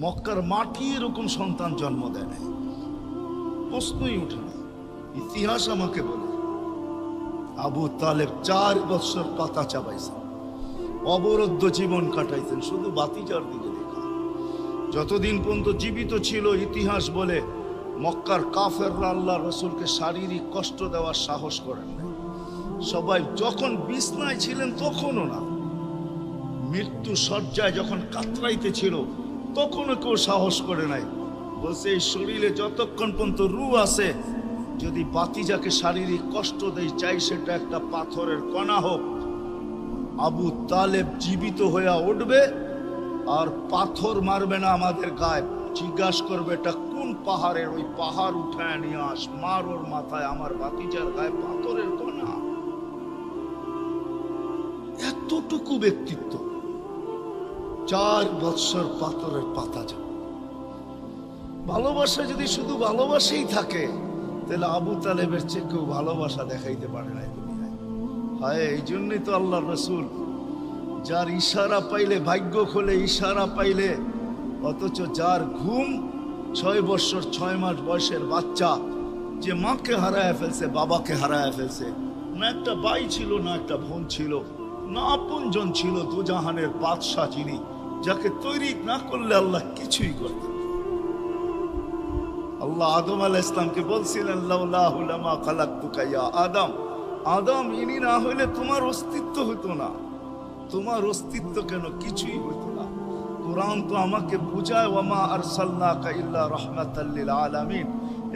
মক্কার মাটি এরকম সন্তান জন্ম দেয় নাই। প্রশ্নই উঠে না। ইতিহাস আমাকে বলে। আবু তালেব চার বছর পাতা চাবাইছেন অবরুদ্ধ জীবন কাটাইতেন শুধু বাতিজার দিকে দেখা। যতদিন পর্যন্ত জীবিত ছিল, ইতিহাস বলে মক্কার কাফেররা আল্লাহ রসুলকে শারীরিক কষ্ট দেওয়ার সাহস করেন সবাই যখন বিছনায় ছিলেন তখনও না। মৃত্যু সজ্জায় যখন কাতরাইতে ছিল তখনও কেউ সাহস করে নাই। বলছে, এই শরীরে যতক্ষণ পর্যন্ত রু আছে, যদি বাতিজাকে শারীরিক কষ্ট দেয় চাই সেটা একটা পাথরের কণা হোক। আবু তালেব জীবিত হইয়া উঠবে আর পাথর মারবে না আমাদের গায়ে। জিজ্ঞাসা করবে, এটা কোন পাহাড়ের? ওই পাহাড় উঠায় নিয়ে আস, মার ওর মাথায়, আমার বাতিজার গায়ে পাথরের কণা। এতটুকু ব্যক্তিত্ব। চার বৎসর পাথরের পাতা যা। ভালোবাসা যদি শুধু ভালোবাসেই থাকে, তাহলে আবু তালেবের চেয়ে কেউ ভালোবাসা দেখাইতে পারে না হায়, এই জন্যই তো আল্লাহ রসুল যার ইশারা পাইলে, ভাগ্য খোলে ইশারা পাইলে, অথচ যার ঘুম ছয় বছর ছয় মাস বয়সের বাচ্চা, যে মাকে হারায় ফেলছে, বাবাকে হারায় ফেলছে, না একটা ভাই ছিল, না একটা বোন ছিল, না আপনজন ছিল, দুজাহানের বাদশাহ যিনি যাকে তৈরি না করলে আল্লাহ কিছুই করতেন আল্লাহ আদম আলাহ ইসলামকে বলছিলেন আদম। আদম, ইনি না হইলে তোমার অস্তিত্ব হতো না। তোমার অস্তিত্ব কেন কিছুই হতো না। কোরআন তো আমাকে বুঝায়, ওয়ামা আরসালনাকা ইল্লা রাহমাতাল লিল আলামিন।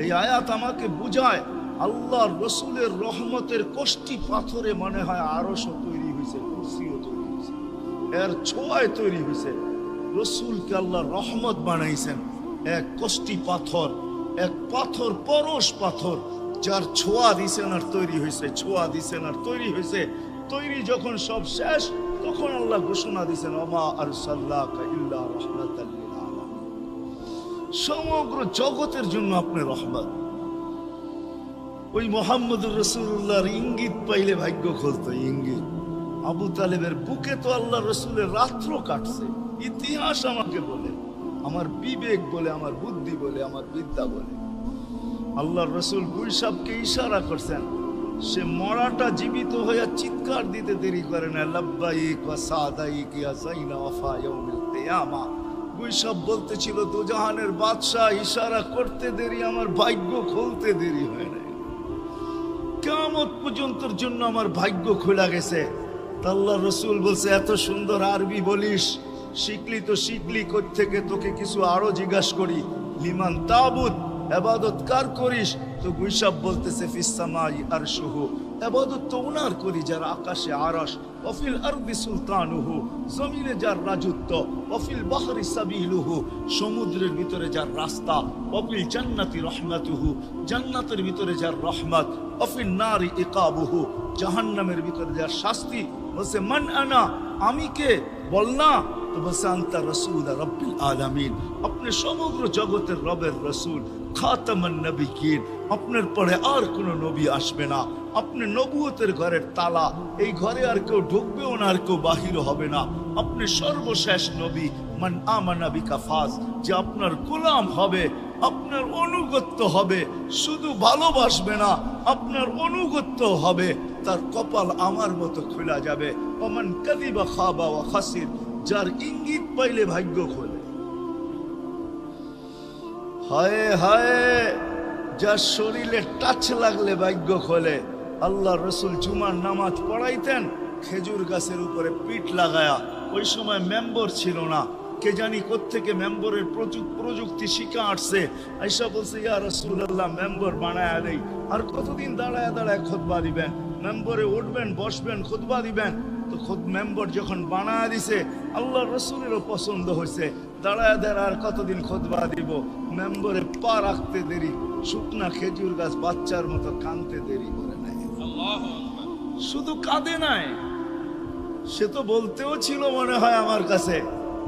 এই আয়াত আমাকে বুঝায়, আল্লাহর রসুলের রহমতের কষ্টি পাথরে মনে হয় আরশও তৈরি হয়েছে কুরসিও তৈরি এর ছোঁয়ায় তৈরি হয়েছে। রসুলকে আল্লাহ রহমত বানাইছেন। এক কষ্টি পাথর, এক পাথর পরশ পাথর, যার ছোঁয়া দিছেন আর তৈরি হয়েছে, ছোঁয়া দিছেন আর তৈরি হয়েছে। তৈরি যখন সব শেষ, তখন আল্লাহ ঘোষণা দিছেন অমা আর সাল্লাহ সমগ্র জগতের জন্য আপনি রহমত। ওই মোহাম্মদুর রসুল্লাহর ইঙ্গিত পাইলে ভাগ্য খুলতো, ইঙ্গিত। আবু তালেবের বুকে তো আল্লাহ রসুলের রাত্র কাটছে। ইতিহাস আমাকে বলে, আমার বিবেক বলে, আমার বুদ্ধি বলে, আমার বিদ্যা বলে। আল্লাহ রসুল গুইসাবকে ইশারা করছেন, সে মরাটা জীবিত হইয়া চিৎকার দিতে দেরি করে না, লাব্বাইক ওয়া সাদাইক ইয়া যাইনা ওয়াফা ইয়াউমিল কিয়ামা। বলতেছিল, দুজাহানের বাদশাহ ইশারা করতে দেরি, আমার ভাগ্য খুলতে দেরি হয় না কেমত পর্যন্তর জন্য আমার ভাগ্য খোলা গেছে। আল্লাহ রসুল বলছে, এত সুন্দর আরবি বলিস। শিখলি তো শিখলি থেকে তোকে কিছু আরও জিজ্ঞাস করি। লিমান তাবুত, এবাদত কার করিস? তো গুইসাব বলতেছে ফিসামাই আর শুহু এবাদত তো উনার করি, যার আকাশে আরস অফিল আরবি সুলতানুহু, জমিনে যার রাজত্ব। অফিল বাহরি সাবিলুহু, সমুদ্রের ভিতরে যার রাস্তা। অফিল জান্নাতি রহমাতুহু, জান্নাতের ভিতরে যার রহমত। অফিল নারী ইকাবুহু, জাহান্নামের ভিতরে যার শাস্তি। বলছে, মান আনা, আমি কে? বল না। তো বলছে, আন্তা রসুল রব্বিল আলামিন। আপনি সমগ্র জগতের রবের রসুল, খাতামান নবিকিন আপনার পরে আর কোনো নবী আসবে না। আপনি নবুয়তের ঘরের তালা। এই ঘরে আর কেউ ঢুকবেও না, আর কেউ বাহির হবে না। আপনি সর্বশেষ নবী, মান আমানা বিকাফাজ যে আপনার গোলাম হবে আপনার অনুগত্য হবে, শুধু ভালোবাসবে না, আপনার অনুগত্য হবে, তার কপাল আমার মতো খোলা যাবে। অমান কাদিবা খাবা ওয়া খাসির, যার ইঙ্গিত পাইলে ভাগ্য খোলে। হায় হায়, যার শরীরে টাচ লাগলে ভাগ্য খোলে। আল্লাহ রসুল জুমার নামাজ পড়াইতেন, খেজুর গাছের উপরে পিঠ লাগায়া, ওই সময় মেম্বর ছিল না। কে জানি কোত্থেকে মেম্বরের প্রযুক প্রযুক্তি শিখা আসছে। আইসা বলছে ইয়া রসুল্লাহ মেম্বর বানায় দেই। আর কতদিন দাঁড়ায় দাঁড়ায় খোদবা দিবেন? মেম্বরে উঠবেন বসবেন খোদবা দিবেন। তো খোদ মেম্বর যখন বানায় দিছে আল্লাহ রসুলেরও পছন্দ হয়েছে। দাঁড়ায় দাঁড়ায় আর কতদিন খোদবা দিব? মেম্বরে পা রাখতে দেরি শুকনা খেজুর গাছ বাচ্চার মতো কানতে দেরি করে নেয় শুধু কাঁদে নাই সে তো বলতেও ছিল মনে হয় আমার কাছে।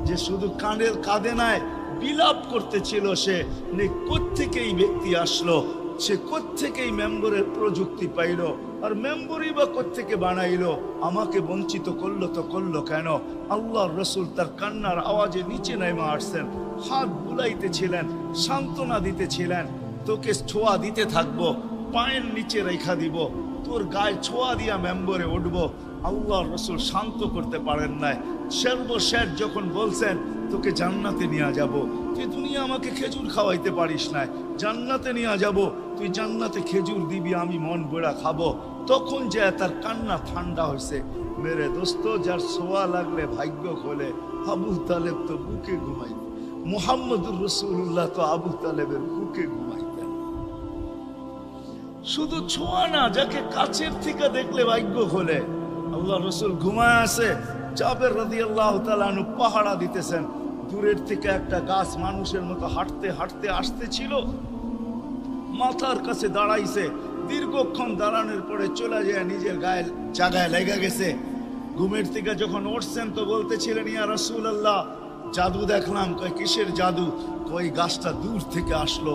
যে শুধু কানের কাঁদে নাই, বিলাপ করতেছিল সে। কোত্থেকে এই ব্যক্তি আসলো? সে কোত্থেকে এই মেম্বরের প্রযুক্তি পাইলো? আর মেম্বরই বা থেকে বানাইলো? আমাকে বঞ্চিত করল তো করল কেন? আল্লাহ রসুল তার কান্নার আওয়াজে নিচে নেমে আসছেন। হাত বুলাইতেছিলেন, সান্ত্বনা দিতেছিলেন। তোকে ছোঁয়া দিতে থাকব, পায়ের নিচে রেখা দিব। তোর গায়ে ছোঁয়া দিয়া মেম্বরে উঠবো। আল্লাহ রসুল শান্ত করতে পারেন নাই। সর্বশেষ যখন বলছেন, তোকে জান্নাতে নিয়ে যাব। তুই দুনিয়া আমাকে খেজুর খাওয়াইতে পারিস না জান্নাতে নিয়ে যাব। তুই জান্নাতে খেজুর দিবি, আমি মন বেড়া খাব। তখন যে তার কান্না ঠান্ডা হয়েছে মেরে দোস্ত, যার সোয়া লাগলে ভাগ্য খোলে, আবু তালেব তো বুকে ঘুমাইত মুহাম্মদুর রসুল্লাহ তো আবু তালেবের বুকে ঘুমাইতেন শুধু ছোঁয়া না, যাকে কাছের থেকে দেখলে ভাগ্য খোলে। আল্লাহ রসুল ঘুমায় আছে চাপের রাদি আল্লাহ তালু পাহারা দিতেছেন। দূরের থেকে একটা গাছ মানুষের মতো হাঁটতে হাঁটতে আসতেছিল। মাথার কাছে দাঁড়াইছে, দীর্ঘক্ষণ দাঁড়ানোর পরে চলে যায়, নিজের গায়ে জায়গায় লেগে গেছে। ঘুমের থেকে যখন উঠছেন তো বলতেছিলেন, ইয়া রসুল আল্লাহ জাদু দেখলাম। কয়, কিসের জাদু? কই গাছটা দূর থেকে আসলো।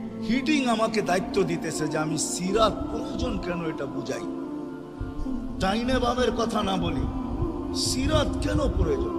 হিটিং আমাকে দায়িত্ব দিতেছে যে আমি সিরাত প্রয়োজন কেন এটা বুঝাই। ডাইনে বামের কথা না বলি, সিরাত কেন প্রয়োজন?